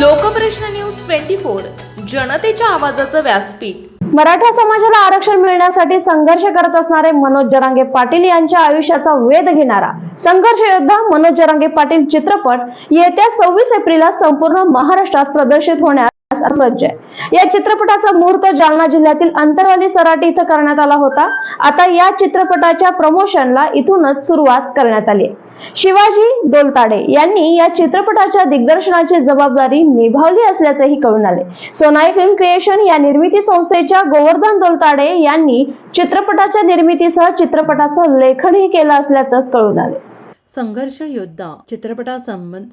Lokprashna news twenty four जनतेच्या आवाजाचं व्यासपीठ. मराठा समाजाला आरक्षण मिळण्यासाठी संघर्ष करत असणारे मनोज जरांगे पाटील यांच्या आयुष्याचा वेध घेणारा संघर्ष योद्धा मनोज जरांगे पाटील चित्रपट येत्या सव्वीस एप्रिलला संपूर्ण महाराष्ट्रात प्रदर्शित होण्यास करण्यास सज्ज आहे. या चित्रपटाचा मुहूर्त जालना जिल्ह्यातील अंतरवाली सराटी इथं करण्यात आला होता. आता या चित्रपटाच्या प्रमोशनला इथूनच सुरुवात करण्यात आली आहे. शिवाजी दोलताडे यांनी या चित्रपटाच्या दिग्दर्शनाची जबाबदारी निभावली असल्याचेही कळून आले सोनाई फिल्म क्रिएशन या निर्मिती संस्थेच्या गोवर्धन दोलताडे यांनी चित्रपटाच्या निर्मितीसह चित्रपटाचं लेखनही केलं असल्याचं कळून आले संघर्ष योद्धा चित्रपटा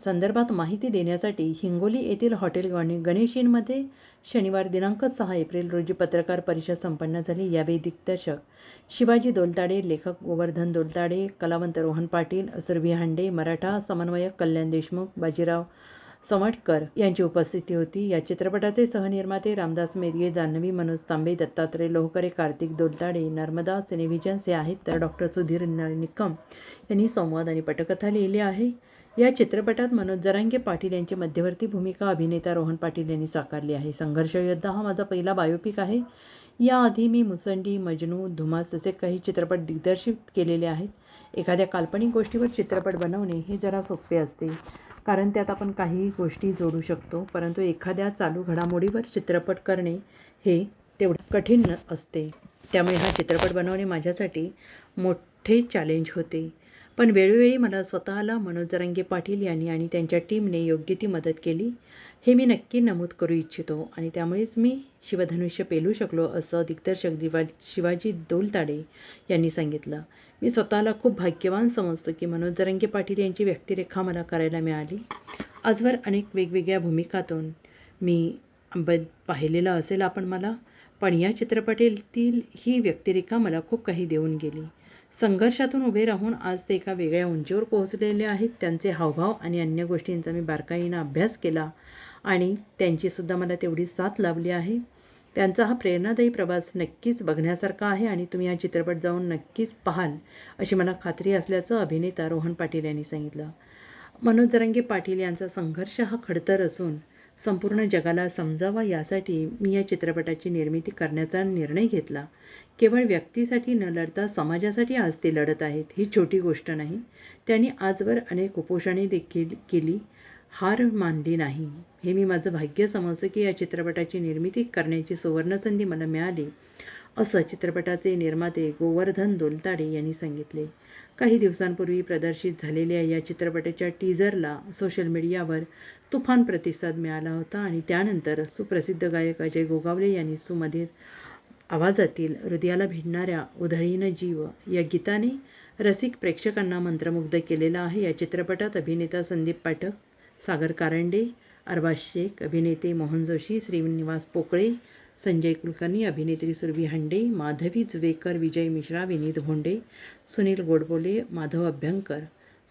संदर्भात माहिती देण्यासाठी हिंगोली येथील हॉटेल गणेशींमध्ये गणेश इनमध्ये शनिवार दिनांक सहा एप्रिल रोजी पत्रकार परिषद संपन्न झाली. यावेळी दिग्दर्शक शिवाजी दोलताडे लेखक गोवर्धन दोलताडे कलावंत रोहन पाटील सुरभी हांडे मराठा समन्वयक कल्याण देशमुख बाजीराव समटकर यांची उपस्थिती होती. या चित्रपटाचे सहनिर्माते रामदास मेदगे जान्हवी मनोज तांबे दत्तात्रय लोहकरे कार्तिक दोलताडे नर्मदा सिनेव्हिजन्स हे आहेत तर डॉक्टर सुधीर निकम यांनी संवाद आणि पटकथा लिहिली आहे. या चित्रपटात मनोज जरांगे पाटील यांची मध्यवर्ती भूमिका अभिनेता रोहन पाटील यांनी साकारली आहे. संघर्ष योद्धा हा माझा पहिला बायोपिक आहे. याआधी मी मुसंडी मजनू धुमास असे काही चित्रपट दिग्दर्शित केलेले आहेत. एखाद्या काल्पनिक गोष्टीवर चित्रपट बनवणे हे जरा सोपे असते. कारण त्यात आपण काही गोष्टी जोडू शकतो परंतु एखाद्या चालू घडामोडीवर चित्रपट करणे हे तेवढं कठीण असते. त्यामुळे हा चित्रपट बनवणे माझ्यासाठी मोठे चॅलेंज होते. पण वेळोवेळी मला स्वतःला मनोज जरांगे पाटील यांनी आणि त्यांच्या टीमने योग्य ती मदत केली. हे मी नक्की नमूद करू इच्छितो आणि त्यामुळेच मी शिवधनुष्य पेलू शकलो असं दिग्दर्शक दिवा शिवाजी दोलताडे यांनी सांगितलं. मी स्वतःला खूप भाग्यवान समजतो की मनोज जरंगे पाटील यांची व्यक्तिरेखा मला करायला मिळाली. आजवर अनेक वेगवेगळ्या भूमिकातून मी ब पाहिलेलं असेल आपण मला पण या चित्रपटातील ही व्यक्तिरेखा मला खूप काही देऊन गेली. संघर्षातून उभे राहून आज ते एका वेगळ्या उंचीवर पोहोचलेले आहेत. त्यांचे हावभाव आणि अन्य गोष्टींचा मी बारकाईनं अभ्यास केला आणि त्यांचीसुद्धा मला तेवढी साथ लाभली आहे. त्यांचा हा प्रेरणादायी प्रवास नक्कीच बघण्यासारखा आहे आणि तुम्ही हा चित्रपट जाऊन नक्कीच पाहाल अशी मला खात्री असल्याचं अभिनेता रोहन पाटील यांनी सांगितलं. मनोज जरांगे पाटील यांचा संघर्ष हा खडतर असून संपूर्ण जगाला समजावा यासाठी मी या चित्रपटाची निर्मिती करण्याचा निर्णय घेतला. केवळ व्यक्तीसाठी न लढता समाजासाठी आज ते लढत आहेत ही छोटी गोष्ट नाही. त्यांनी आजवर अनेक उपोषणे देखील केली. हार मानली नाही. हे मी माझं भाग्य समजतो की या चित्रपटाची निर्मिती करण्याची सुवर्णसंधी मला मिळाली. असं चित्रपटाचे निर्माते गोवर्धन दोलताडे यांनी सांगितले. काही दिवसांपूर्वी प्रदर्शित झालेल्या या चित्रपटाच्या टीझरला सोशल मीडियावर तुफान प्रतिसाद मिळाला होता आणि त्यानंतर सुप्रसिद्ध गायक अजय गोगावले यांनी सुमधीर आवाजातील हृदयाला भिडणाऱ्या उधळीनं जीव या गीताने रसिक प्रेक्षकांना मंत्रमुग्ध केलेला आहे. या चित्रपटात अभिनेता संदीप पाठक सागर कारंडे अरबाज शेख अभिनेते मोहन जोशी श्रीनिवास पोकळे संजय कुलकर्णी अभिनेत्री सुरभी हंडे माधवी जुवेकर विजय मिश्रा विनीत भोंडे सुनील गोडबोले माधव अभ्यंकर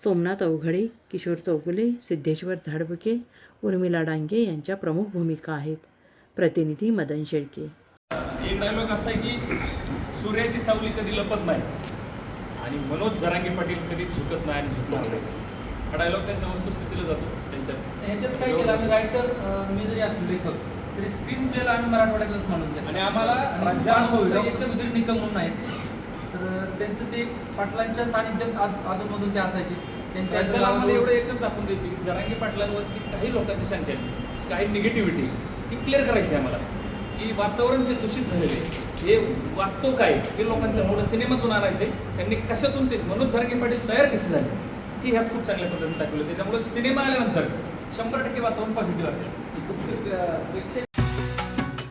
सोमनाथ अवघडे किशोर चौगुले सिद्धेश्वर झाडबुके उर्मिला डांगे यांच्या प्रमुख भूमिका आहेत. प्रतिनिधी मदन शेळके. एक डायलॉग असा आहे की सूर्याची सावली कधी लपत नाही आणि मनोज जरांगे पाटील कधी झुकत नाही आणि झुकणार नाही. हा डायलॉग त्यांच्या वस्तुस्थितीला जातो त्यांच्या ह्याच्यात काय केलं? आम्ही रायटर मी जरी असलो लेखक तरी स्क्रीन प्लेला आम्ही मराठवाड्यातलाच माणूस घेतला आणि आम्हाला एकच सुधीर निकम म्हणून आहेत तर त्यांचं ते पाटलांच्या सानिध्यात अधूनमधून ते असायचे. त्यांच्या आम्हाला एवढं एकच दाखवून द्यायची की जरांगे पाटलांवरती काही लोकांची शंका आहे. काही निगेटिव्हिटी ही क्लिअर करायची आहे आम्हाला. की वातावरण जे दूषित झालेले आहे, हे वास्तव काय आहे, हे लोकांच्या पुढे सिनेमातून आणायचे. त्यांनी कशातून ते मनोज जरांगे पाटील तयार कसे झाले? की ह्यात खूप चांगल्या पद्धतीने दाखवलं. त्याच्यामुळे सिनेमा आल्यानंतर शंभर टक्के वातावरण पॉझिटिव्ह असेल. प्रेक्षक